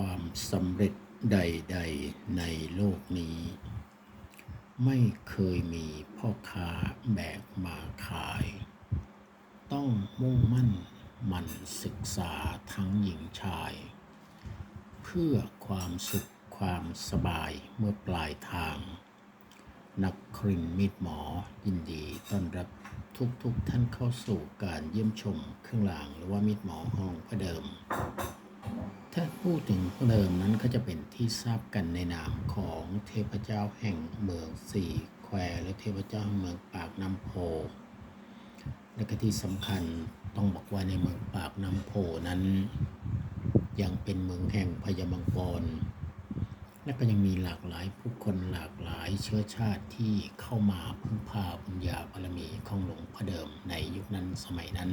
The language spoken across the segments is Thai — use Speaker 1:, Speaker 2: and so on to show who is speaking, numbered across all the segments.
Speaker 1: ความสำเร็จใด ๆ ในโลกนี้ ไม่เคยมีพ่อค้าแบกมาขาย ต้องมุ่งมั่นหมันศึกษาทั้งหญิงชาย เพื่อความสุขความสบายเมื่อปลายทาง นักครินมิตรหมอยินดีต้อนรับทุกๆทท่านเข้าสู่การเยี่ยมชมเครื่องรางหรือว่ามิตรหมอห้องพระเดิม ถ้าพูดถึงพระเดิมนั้นก็จะเป็นที่ทราบกันในนามของเทพเจ้าแห่งเมืองสี่แควหรือเทพเจ้าแห่งเมืองปากน้ำโพ และก็ที่สำคัญต้องบอกว่าในเมืองปากน้ำโพนั้น ยังเป็นเมืองแห่งพญามังกร และก็ยังมีหลากหลายผู้คนหลากหลายเชื้อชาติที่เข้ามาพึ่งพาบุญญาบารมีของหลวงพ่อเดิมในยุคนั้นสมัยนั้น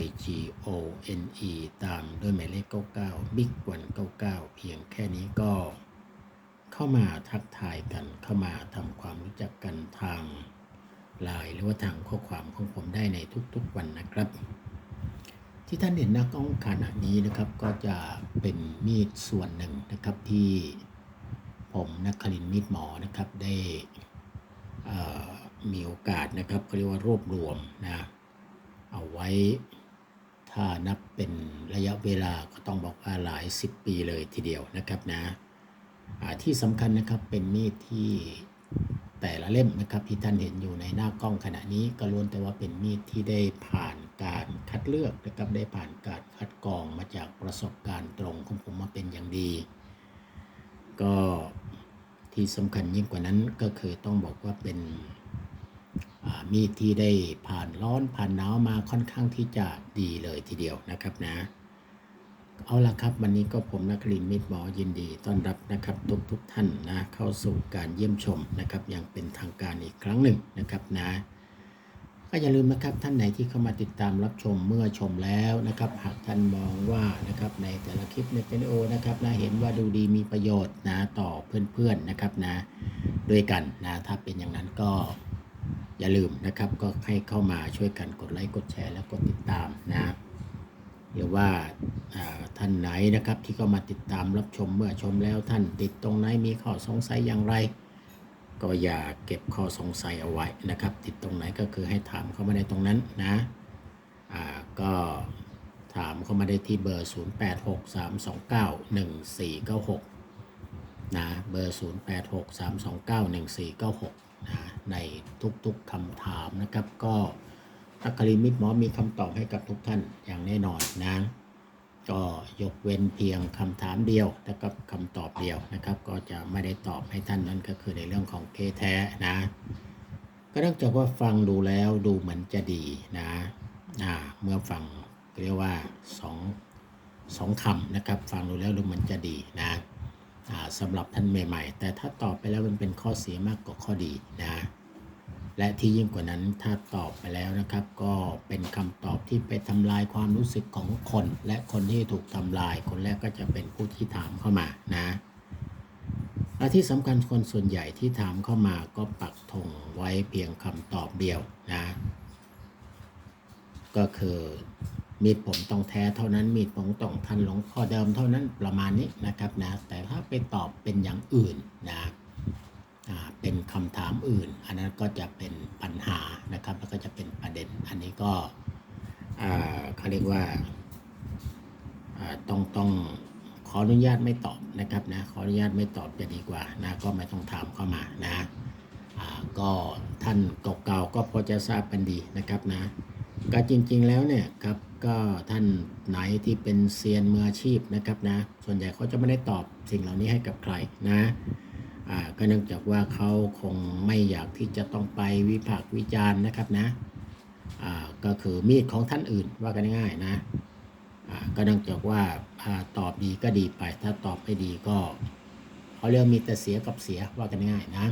Speaker 1: I G O N E ตามด้วยหมายเลข 99 Big 199 เพียงแค่นี้ก็เข้ามาทักทายกันเข้ามาทำความรู้จักกันทางไลน์หรือว่าทางข้อความของผมได้ในทุกๆวันนะครับ ที่ท่านเห็นน้ากล้องขณะนี้นะครับ ก็จะเป็นมีดส่วนหนึ่งนะครับที่ผมนักคลินมีดหมอนะครับได้มีโอกาสนะครับเขาเรียกว่ารวบรวมนะ ไว้ ถ้านับเป็นระยะเวลาก็ต้องบอกว่าหลายสิบปีเลยทีเดียวนะครับนะที่สำคัญนะครับเป็นมีดที่แต่ละเล่มนะครับที่ท่านเห็นอยู่ในหน้ากล้องขณะนี้ก็ล้วนแต่ว่าเป็นมีดที่ได้ผ่านการคัดเลือกนะครับได้ผ่านการคัดกรองมาจากประสบการณ์ตรงของผมมาเป็นอย่างดี ก็ที่สำคัญยิ่งกว่านั้นก็คือต้องบอกว่าเป็น มีดที่ได้ผ่านร้อนผ่านหนาวมาค่อนข้างที่จะดีเลยทีเดียวนะครับนะ เอาละครับวันนี้ก็ผมนักลินมิตรหมอยินดีต้อนรับนะครับทุกทุกท่านนะเข้าสู่การเยี่ยมชมนะครับอย่างเป็นทางการอีกครั้งหนึ่งนะครับนะก็อย่าลืมนะครับท่านไหนที่เข้ามาติดตามรับชมเมื่อชมแล้วนะครับหากท่านมองว่านะครับในแต่ละคลิปในเป็นโอนะครับนะเห็นว่าดูดีมีประโยชน์นะต่อเพื่อนๆนะครับนะด้วยกันนะถ้าเป็นอย่างนั้นก็ อย่าลืมนะครับ ก็ให้เข้ามาช่วยกันกดไลค์กดแชร์และกดติดตามนะครับหรือว่าอ่าท่านไหนนะครับที่เข้ามาติดตามรับชมเมื่อชมแล้วท่านติดตรงไหนมีข้อสงสัยอย่างไร ก็อย่าเก็บข้อสงสัยเอาไว้นะครับ ติดตรงไหนก็คือให้ถามเข้ามาในตรงนั้นนะอ่าก็ถามเข้ามาได้ที่เบอร์ 0863291496นะเบอร์ 0863291496นะ ในทุกๆคำถามนะครับ ก็อัคคริมิตหมอมีคำตอบให้กับทุกท่านอย่างแน่นอนนะก็ยกเว้นเพียงคำถามเดียวนะครับคำตอบเดียวนะครับ ก็จะไม่ได้ตอบให้ท่านนั้นก็คือในเรื่องของเคแท้นะก็เนื่องจากว่าฟังดูแล้วดูเหมือนจะดีนะอ่าเมื่อฟังเรียกว่าสองสองคำนะครับ ฟังดูแล้วดูเหมือนจะดีนะ สำหรับท่านใหม่ ๆ แต่ถ้าตอบไปแล้วมันเป็นข้อเสียมากกว่าข้อดีนะและที่ยิ่งกว่านั้นถ้าตอบไปแล้วนะครับ ก็เป็นคำตอบที่ไปทำลายความรู้สึกของคน และคนที่ถูกทำลายคนแรกก็จะเป็นผู้ที่ถามเข้ามานะและที่สำคัญคนส่วนใหญ่ที่ถามเข้ามาก็ปักธงไว้เพียงคำตอบเดียวนะ ก็คือ มีดผมต้องแท้เท่านั้น มีดผมตองทันหลวงพ่อเดิมเท่านั้นประมาณนี้นะครับนะ แต่ถ้าไปตอบเป็นอย่างอื่นนะเป็นคำถามอื่น อันนั้นก็จะเป็นปัญหานะครับ แล้วก็จะเป็นประเด็น อันนี้ก็อ่าเขาเรียกว่าอ่าต้องต้องขออนุญาตไม่ตอบนะครับนะ ขออนุญาตไม่ตอบจะดีกว่านะก็ไม่ต้องถามเข้ามานะอ่าก็ท่านเก่าๆก็พอจะทราบกันดีนะครับนะ ก็จริงๆแล้วเนี่ยครับ ก็ท่านไหนที่เป็นเซียนมืออาชีพนะครับนะ ส่วนใหญ่เขาจะไม่ได้ตอบสิ่งเหล่านี้ให้กับใครนะอ่าก็เนื่องจากว่าเขาคงไม่อยากที่จะต้องไปวิพากษ์วิจารณ์นะครับนะอ่าก็คือมีดของท่านอื่นว่ากันง่ายนะอ่าก็เนื่องจากว่าอาตอบดีก็ดีไป ถ้าตอบไม่ดีก็เขาเรียกมีแต่เสียกับเสียว่ากันง่ายนะ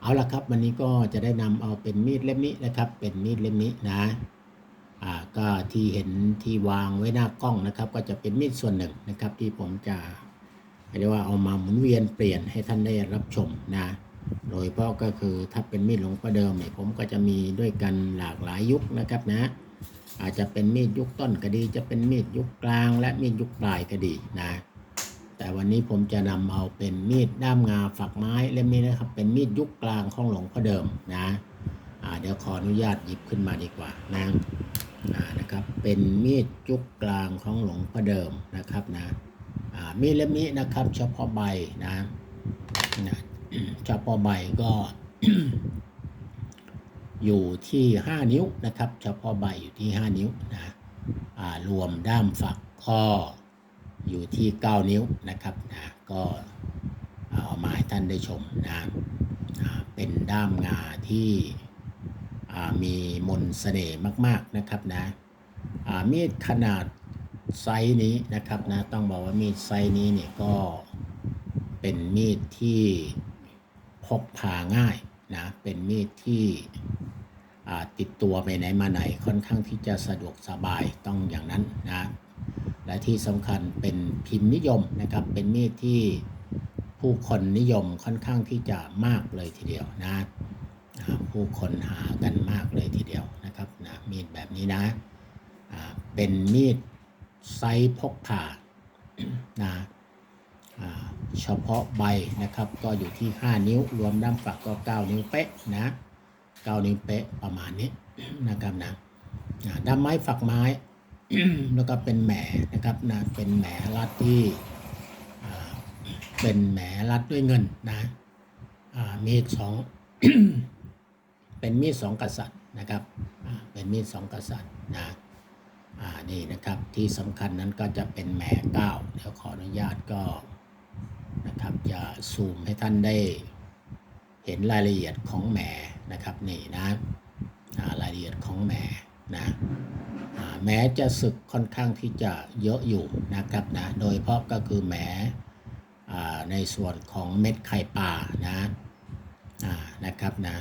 Speaker 1: เอาละครับวันนี้ก็จะได้นำเอาเป็นมีดเล่มนี้นะครับ เป็นมีดเล่มนี้นะ ก็ที่เห็นที่วางไว้หน้ากล้องนะครับ ก็จะเป็นมีดส่วนหนึ่งนะครับ ที่ผมจะเรียกว่าเอามาหมุนเวียนเปลี่ยนให้ท่านได้รับชมนะโดยเฉพาะก็คือถ้าเป็นมีดหลวงพ่อเดิมเนี่ยผมก็จะมีด้วยกันหลากหลายยุคนะครับนะ อาจจะเป็นมีดยุคต้นก็ดี จะเป็นมีดยุคกลาง และมีดยุคปลายก็ดีนะ แต่วันนี้ผมจะนำเอาเป็นมีดด้ามงาฝักไม้เล่มนี้นะครับ เป็นมีดยุคกลางของหลวงพ่อเดิมนะเดี๋ยวขออนุญาตหยิบขึ้นมาดีกว่านะ นะครับ เป็นมีดยุคกลางของหลวงพ่อเดิมนะครับนะมีดเล่มนี้นะครับเฉพาะใบนะนะเฉพาะใบก็อยู่ที่ 5 นิ้วนะครับ เฉพาะใบอยู่ที่ 5 นิ้วนะรวมด้ามฝักก็อยู่ที่ 9 นิ้วนะครับนะก็เอามาให้ท่านได้ชมนะเป็นด้ามงาที่ มีมนต์เสน่ห์มาก ๆนะครับนะมีดขนาดไซส์นี้นะครับนะต้องบอกว่ามีดไซส์นี้เนี่ยก็เป็นมีดที่พกพาง่ายนะเป็นมีดที่ติดตัวไปไหนมาไหนค่อนข้างที่จะสะดวกสบายต้องอย่างนั้นนะและที่สำคัญเป็นพิมพ์นิยมนะครับเป็นมีดที่ผู้คนนิยมค่อนข้างที่จะมากเลยทีเดียวนะ ผู้คนหากันมากเลยทีเดียวนะครับนะมีดแบบนี้นะเป็นมีดไซส์พกพานะเฉพาะใบนะครับก็อยู่ที่ 5 นิ้วรวมด้ามฝักก็ 9 นิ้วเป๊ะนะ9นิ้วเป๊ะประมาณนี้นะครับนะด้ามไม้ฝักไม้แล้วก็เป็นแหมนะครับนะเป็นแหมรัดที่เป็นแหมรัดด้วยเงินนะมีดสอง เป็นมีดสองกษัตริย์นะครับเป็นมีดสองกษัตริย์นะอ่านี่นะครับที่สำคัญนั้นก็จะเป็นแหมเก้าเดี๋ยวขออนุญาตก็นะครับจะซูมให้ท่านได้เห็นรายละเอียดของแหม่นะครับนี่นะรายละเอียดของแหม่นะแม้จะศึกค่อนข้างที่จะเยอะอยู่นะครับนะโดยเฉพาะก็คือแหมในส่วนของเม็ดไข่ปลานะอ่านะครับนะ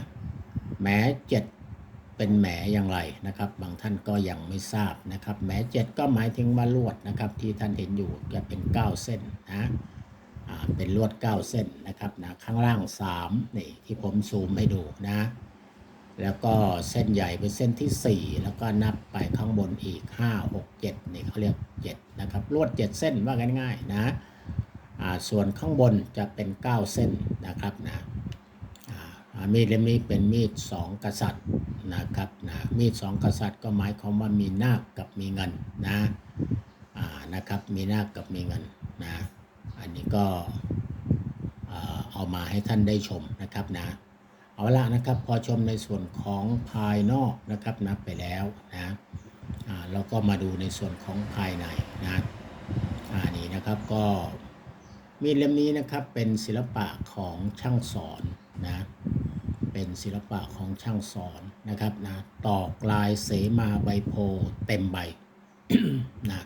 Speaker 1: แหม้เจ็ดเป็นแหมอย่างไรนะครับ บางท่านก็ยังไม่ทราบนะครับแหมเจ็ดก็หมายถึงว่าลวดนะครับ ที่ท่านเห็นอยู่จะเป็น 9 เส้นนะเป็นลวด 9 เส้นนะครับนะข้างล่าง3นี่ที่ผมซูมให้ดูนะ แล้วก็เส้นใหญ่เป็นเส้นที่ 4 แล้วก็นับไปข้างบนอีก 5 6 7นี่เขาเรียก 7 นะครับลวด 7 เส้นว่ากันง่ายๆนะส่วนข้างบนจะเป็น 9 เส้นนะครับนะ มีดเล่มนี้เป็นมีด2กษัตริย์นะครับนะมีด2กษัตริย์ก็หมายความว่ามีนาคกับมีเงินนะอ่านะครับมีนาคกับมีเงินนะอันนี้ก็เอามาให้ท่านได้ชมนะครับนะเอาละนะครับพอชมในส่วนของภายนอกนะครับนับไปแล้วนะอ่าเราก็มาดูในส่วนของภายในนะอ่านี่นะครับก็มีดเล่มนี้นะครับเป็นศิลปะของช่างสอนนะ เป็นศิลปะของช่างสอนนะครับนะตอกลายเสมาใบโพเต็มใบนะ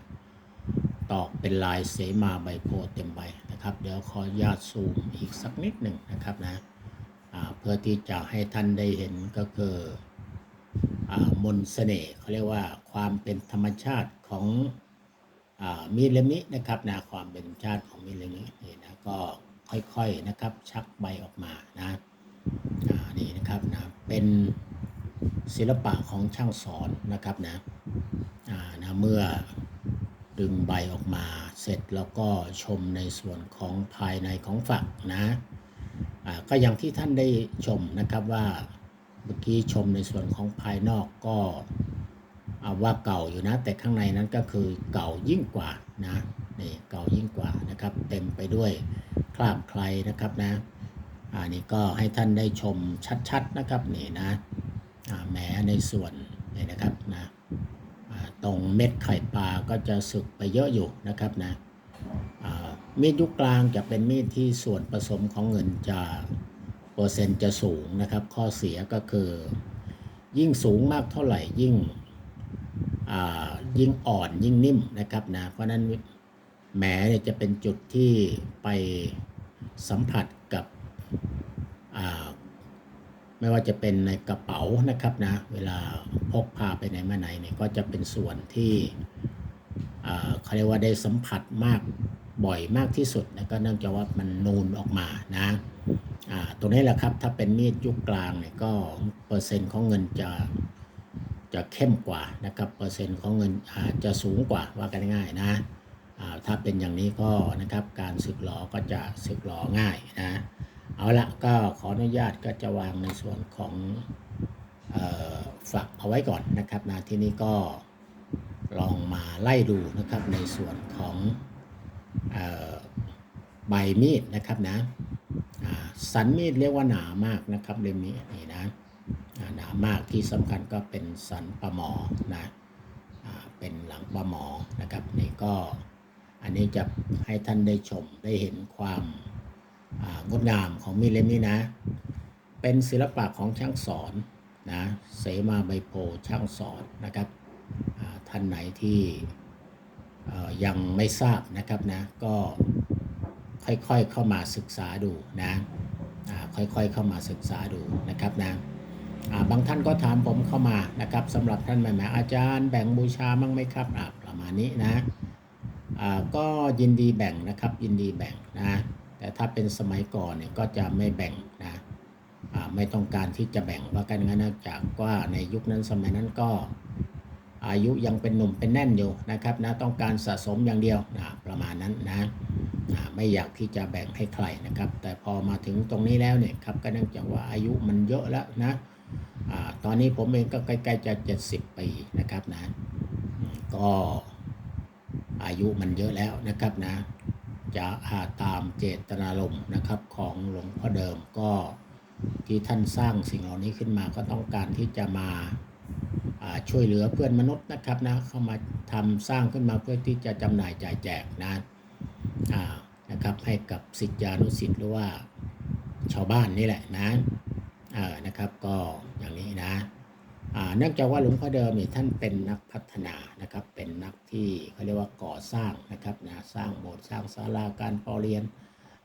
Speaker 1: ตอกเป็นลายเสมาใบโพเต็มใบนะครับ เดี๋ยวขออนุญาตซูมอีกสักนิดหนึ่งนะครับนะเพื่อที่จะให้ท่านได้เห็นก็คืออมนเสน่ห์เขาเรียกว่าความเป็นธรรมชาติของอมีเลมินะครับนะความเป็นชาติของมีเลมินี่นะก็ค่อยๆนะครับชักใบออกมานะ นีนะครับนะเป็นศิลปะของช่างสอนนะครับนะนะเมื่อดึงใบออกมาเสร็จแล้วก็ชมในส่วนของภายในของฝักนะก็อย่างที่ท่านได้ชมนะครับว่าเมื่อกี้ชมในส่วนของภายนอกก็ว่าเก่าอยู่นะ แต่ข้างในนั้นก็คือเก่ายิ่งกว่านะนี่เก่ายิ่งกว่านะครับ เต็มไปด้วยคราบใครนะครับนะ อ่านี่ก็ให้ท่านได้ชมชัดๆนะครับนี่นะแม้ในส่วนนี่นะครับนะตรงเม็ดไข่ปลาก็จะสึกไปเยอะอยู่นะครับนะมีดยุคกลางจะเป็นมีดที่ส่วนผสมของเงินจะเปอร์เซ็นต์จะสูงนะครับ ข้อเสียก็คือยิ่งสูงมากเท่าไหร่ยิ่งยิ่งอ่อนยิ่งนิ่มนะครับนะเพราะนั้นแหมจะเป็นจุดที่ไปสัมผัส ไม่ว่าจะเป็นในกระเป๋านะครับนะเวลาพกพาไปไหนมาไหนเนี่ยก็จะเป็นส่วนที่เขาเรียกว่าได้สัมผัสมากบ่อยมากที่สุดนะก็เนื่องจากว่ามันนูนออกมานะตรงนี้แหละครับถ้าเป็นมีดยุคกลางเนี่ยก็เปอร์เซ็นต์ของเงินจะจะเข้มกว่านะครับเปอร์เซ็นต์ของเงินอาจจะสูงกว่าว่ากันง่ายนะถ้าเป็นอย่างนี้ก็นะครับการสึกหลอก็จะสึกหลอง่ายนะ เอาละก็ขออนุญาตก็จะวางในส่วนของฝักเอาไว้ก่อนนะครับนะที่นี่ก็ลองมาไล่ดูนะครับในส่วนของอใบมีดนะครับนะสันมีดเรียกว่าหนามากนะครับเล่มนี้นี่นะหนามากที่สำคัญก็เป็นสันปลาหมอนะอเป็นหลังปลาหมอนะครับนี่ก็อันนี้จะให้ท่านได้ชมได้เห็นความ งดงามของมีเล่มนี้นะ เป็นศิลปะของช่างสอนนะเสมาใบโพช่างสอนนะครับท่านไหนที่ยังไม่ทราบนะครับนะก็ค่อยๆเข้ามาศึกษาดูนะค่อยๆเข้ามาศึกษาดูนะครับนะาบางท่านก็ถามผมเข้ามานะครับสำหรับท่านใหม่ๆอาจารย์แบ่งบูชามั่งไหมครับประมาณนี้นะก็ยินดีแบ่งนะครับยินดีแบ่งนะ แต่ถ้าเป็นสมัยก่อนเนี่ยก็จะไม่แบ่งนะไม่ต้องการที่จะแบ่งว่ากันงั้นจากว่าในยุคนั้นสมัยนั้นก็อายุยังเป็นหนุ่มเป็นแน่นอยู่นะครับนะต้องการสะสมอย่างเดียวนะประมาณนั้นนะอ่าไม่อยากที่จะแบ่งให้ใครนะครับ แต่พอมาถึงตรงนี้แล้วเนี่ยครับก็เนื่องจากว่าอายุมันเยอะแล้วนะอตอนนี้ผมเองก็ใกล้ๆจะ 70 ปีนะครับนะก็อายุมันเยอะแล้วนะครับนะ จะอาตามเจตนารมณ์นะครับของหลวงพ่อเดิมก็ที่ท่านสร้างสิ่งเหล่านี้ขึ้นมาก็ต้องการที่จะมาช่วยเหลือเพื่อนมนุษย์นะครับนะเข้ามาทำสร้างขึ้นมาเพื่อที่จะจำหน่ายจ่ายแจกนะนะครับให้กับสิทธิานุสิทธิ์หรือว่าชาวบ้านนี่แหละนะนะครับก็อย่างนี้นะ เนื่องจากว่าหลวงพ่อเดิมนี่ท่านเป็นนักพัฒนานะครับ เป็นนักที่เขาเรียกว่าก่อสร้างนะครับนะสร้างโบสถ์สร้างศาลาการประเรียน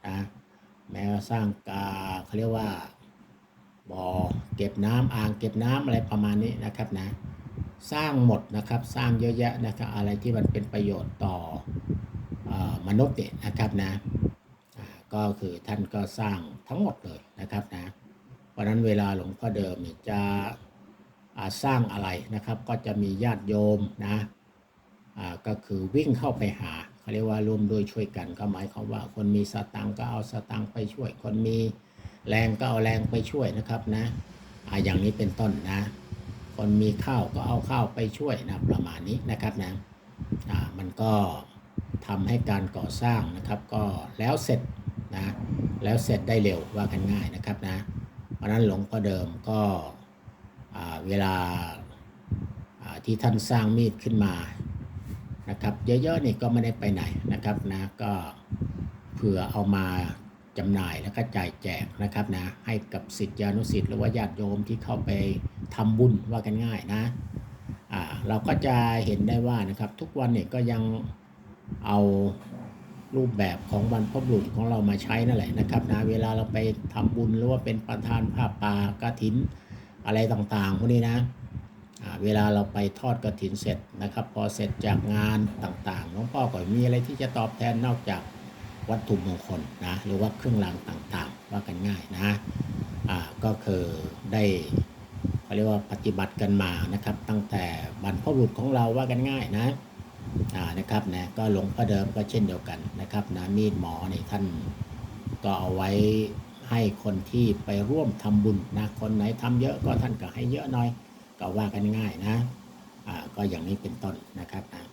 Speaker 1: นะแม้ว่าสร้างกาเขาเรียกว่าบ่อเก็บน้ำอ่างเก็บน้ำอะไรประมาณนี้นะครับนะสร้างหมดนะครับสร้างเยอะแยะนะครับอะไรที่มันเป็นประโยชน์ต่ออมนุษย์เนี่ยนะครับนะก็คือท่านก็สร้างทั้งหมดเลยนะครับนะเพราะนั้นเวลาหลวงพ่อเดิมเนี่ยจะ สร้างอะไรนะครับ ก็จะมีญาติโยมนะก็คือวิ่งเข้าไปหาเขาเรียกว่าร่วมด้วยช่วยกันก็หมายความว่า คนมีสตังค์ก็เอาสตังค์ไปช่วย คนมีแรงก็เอาแรงไปช่วยนะครับนะอ่าอย่างนี้เป็นต้นนะ คนมีข้าวก็เอาข้าวไปช่วยนะประมาณนี้นะครับนะมันก็ทำให้การก่อสร้างนะครับ ก็แล้วเสร็จนะแล้วเสร็จได้เร็วว่ากันง่ายนะครับนะเพราะนั้นหลวงพ่อเดิมก็ เวลาที่ท่านสร้างมีดขึ้นมานะครับเยอะๆนี่ก็ไม่ได้ไปไหนนะครับนะก็เผื่อเอามาจำหน่ายแล้วก็จ่ายแจกนะครับนะให้กับสิทธิานุสิทธิ์หรือว่าญาติโยมที่เข้าไปทำบุญว่ากันง่ายนะอ่าเราก็จะเห็นได้ว่านะครับทุกวันเนี่ยก็ยังเอารูปแบบของบรรพบุรุษของเรามาใช้นั่นแหละนะครับนะเวลาเราไปทำบุญหรือว่าเป็นประธานผ้าป่ากฐิน อะไรต่างๆพวกนี้นะเวลาเราไปทอดกฐินเสร็จนะครับ พอเสร็จจากงานต่างๆหลวงพ่อก็มีอะไรที่จะตอบแทนนอกจากวัตถุมงคลนะหรือว่าเครื่องรางต่างๆ ว่ากันง่ายนะอ่าก็คือได้เขาเรียกว่าปฏิบัติกันมานะครับ ตั้งแต่บรรพบุรุษของเราว่ากันง่ายนะนะครับนะก็หลวงพ่อเดิมก็เช่นเดียวกันนะครับนะมีดหมอนี่ท่านก็เอาไว้ ให้คนที่ไปร่วมทำบุญนะคนไหนทำเยอะก็ท่านก็ให้เยอะหน่อย ก็ว่ากันง่ายนะอ่าก็อย่างนี้เป็นต้นนะครับนะ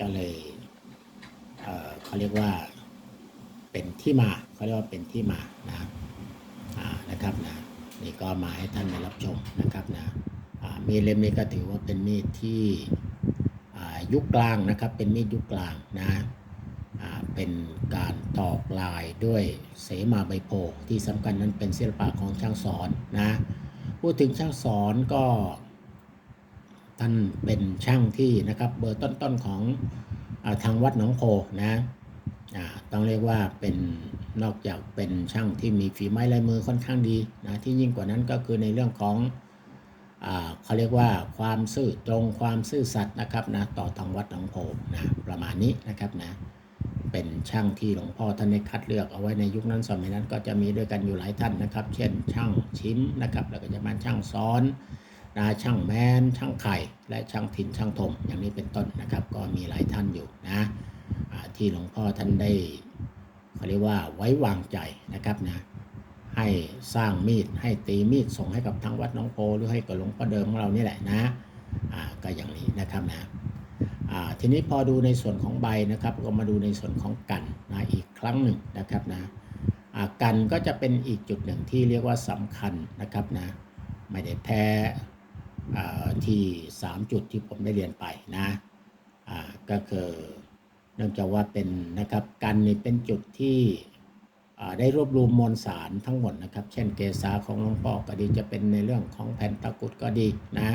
Speaker 1: ก็เลยเอ่อเขาเรียกว่าเป็นที่มาเขาเรียกว่าเป็นที่มานะอ่านะครับนะนี่ก็มาให้ท่านได้รับชมนะครับนะอ่ามีเล่มนี้ก็ถือว่าเป็นมีดที่อ่ายุคกลางนะครับ เป็นมีดยุคกลางนะ เป็นการตอกลายด้วยเสมาใบโพที่สำคัญนั้นเป็นศิลปะของช่างสอนนะพูดถึงช่างสอนก็ท่านเป็นช่างที่นะครับเบอร์ต้นๆของอทางวัดหนองโพนะต้องเรียกว่าเป็นนอกจากเป็นช่างที่มีฝีไม้ลายมือค่อนข้างดีนะที่ยิ่งกว่านั้นก็คือในเรื่องของอเขาเรียกว่าความซื่อตรงความซื่อสัตย์นะครับนะต่อทางวัดหนองโพนะประมาณนี้นะครับนะ เป็นช่างที่หลวงพ่อท่านได้คัดเลือกเอาไว้ในยุคนั้นสมัยนั้น ก็จะมีด้วยกันอยู่หลายท่านนะครับ เช่นช่างชิ้นนะครับ แล้วก็จะมาช่างซ้อนนะช่างแมนช่างไข่ และช่างถิ่นช่างถมอย่างนี้เป็นต้นนะครับ ก็มีหลายท่านอยู่นะที่หลวงพ่อท่านได้เขาเรียกว่าไว้วางใจนะครับนะให้สร้างมีดให้ตีมีดส่งให้กับทางวัดน้องโพหรือให้กับหลวงพ่อเดิมของเรานี่แหละนะก็อย่างนี้นะครับนะ ทีนี้พอดูในส่วนของใบนะครับ ก็มาดูในส่วนของกันนะอีกครั้งหนึ่งนะครับนะกันก็จะเป็นอีกจุดหนึ่งที่เรียกว่าสำคัญนะครับนะไม่ได้แพ้อ่าที่ 3 จุดที่ผมได้เรียนไปนะอ่าก็คือเนื่องจากว่าเป็นนะครับกันนี่เป็นจุดที่ได้รวบรวมมวลสารทั้งหมดนะครับ เช่นเกษาของหลวงพ่อก็ดีจะเป็นในเรื่องของแผ่นตะกุดก็ดีนะ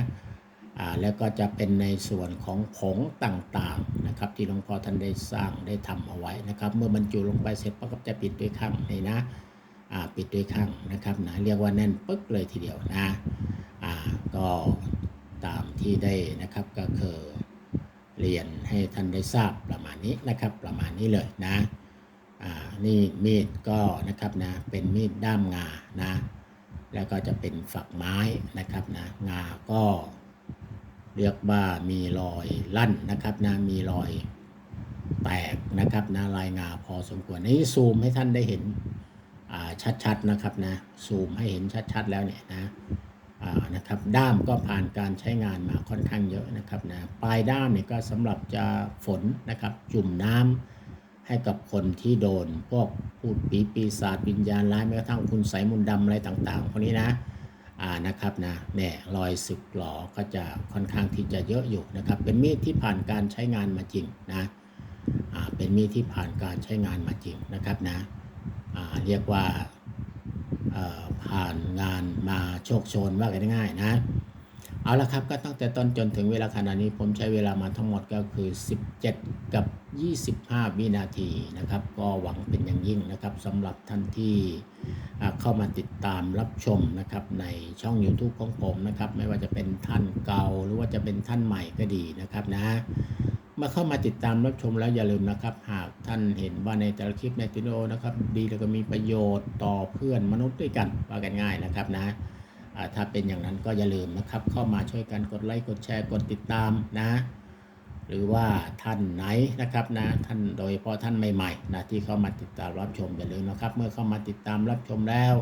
Speaker 1: แล้วก็จะเป็นในส่วนของผงต่างๆนะครับ ที่หลวงพ่อท่านได้สร้างได้ทำเอาไว้นะครับ เมื่อบรรจุลงไปเสร็จปั๊บก็จะปิดด้วยข้างนี่นะอ่าปิดด้วยข้างนะครับนะเรียกว่าแน่นปึ๊กเลยทีเดียวนะอ่าก็ตามที่ได้นะครับก็คือเรียนให้ท่านได้ทราบประมาณนี้นะครับ ประมาณนี้เลยนะอ่านี่มีดก็นะครับนะเป็นมีดด้ามงานะแล้วก็จะเป็นฝักไม้นะครับนะงาก็ เรียกว่ามีรอยลั่นนะครับนะมีรอยแตกนะครับนะลายงาพอสมควรนี่ซูมให้ท่านได้เห็นชัดๆนะครับนะซูมให้เห็นชัดๆแล้วเนี่ยนะนะครับด้ามก็ผ่านการใช้งานมาค่อนข้างเยอะนะครับนะปลายด้ามเนี่ยก็สำหรับจะฝนนะครับจุ่มน้ำให้กับคนที่โดนพวกพูดปีปีศาจวิญญาณร้ายแม้กระทั่งคุณใสยมนต์ดำอะไรต่างๆพวกนี้นะ นะครับนะเนี่ยรอยสึกหลอก็จะค่อนข้างที่จะเยอะอยู่นะครับ เป็นมีดที่ผ่านการใช้งานมาจริงนะเป็นมีดที่ผ่านการใช้งานมาจริงนะครับนะเรียกว่าผ่านงานมาโชคโชนว่ากันง่ายนะ เอาละครับก็ตั้งแต่ต้นจนถึงเวลาขณะนี้ผมใช้เวลามาทั้งหมดก็คือ 17 กับ 25 วินาทีนะครับ ก็หวังเป็นอย่างยิ่งนะครับสำหรับท่านที่เข้ามาติดตามรับชมนะครับในช่อง YouTube ของผมนะครับ ไม่ว่าจะเป็นท่านเก่าหรือว่าจะเป็นท่านใหม่ก็ดีนะครับนะเมื่อเข้ามาติดตามรับชมแล้วอย่าลืมนะครับ หากท่านเห็นว่าในแต่ละคลิปในวิโอนะครับ ดีแล้วก็มีประโยชน์ต่อเพื่อนมนุษย์ด้วยกันว่ากันง่ายนะครับนะ ถ้าเป็นอย่างนั้นก็อย่าลืมนะครับ เข้ามาช่วยกันกดไลค์กดแชร์กดติดตามนะ หรือว่าท่านไหนนะครับนะท่านโดยเฉพาะท่านใหม่ๆนะที่เข้ามาติดตามรับชมอย่าลืมนะครับ เมื่อเข้ามาติดตามรับชมแล้ว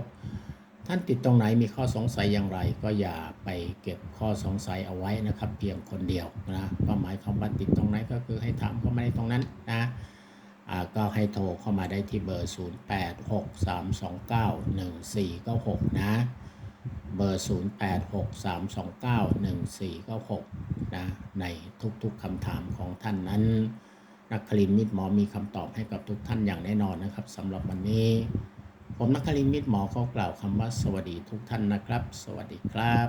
Speaker 1: ท่านติดตรงไหนมีข้อสงสัยอย่างไร ก็อย่าไปเก็บข้อสงสัยเอาไว้นะครับ เพียงคนเดียวนะก็หมายความว่าติดตรงไหนก็คือให้ถามเข้ามาในตรงนั้นนะก็ให้โทรเข้ามาได้ที่เบอร์ 0863291496 นะ เบอร์ 0863291496นะในทุกๆคำถามของท่านนั้น นักคลินมิตรหมอมีคำตอบให้กับทุกท่านอย่างแน่นอนนะครับสำหรับวันนี้ ผมนักคลินมิตรหมอขอกล่าวคำว่าสวัสดีทุกท่านนะครับ สวัสดีครับ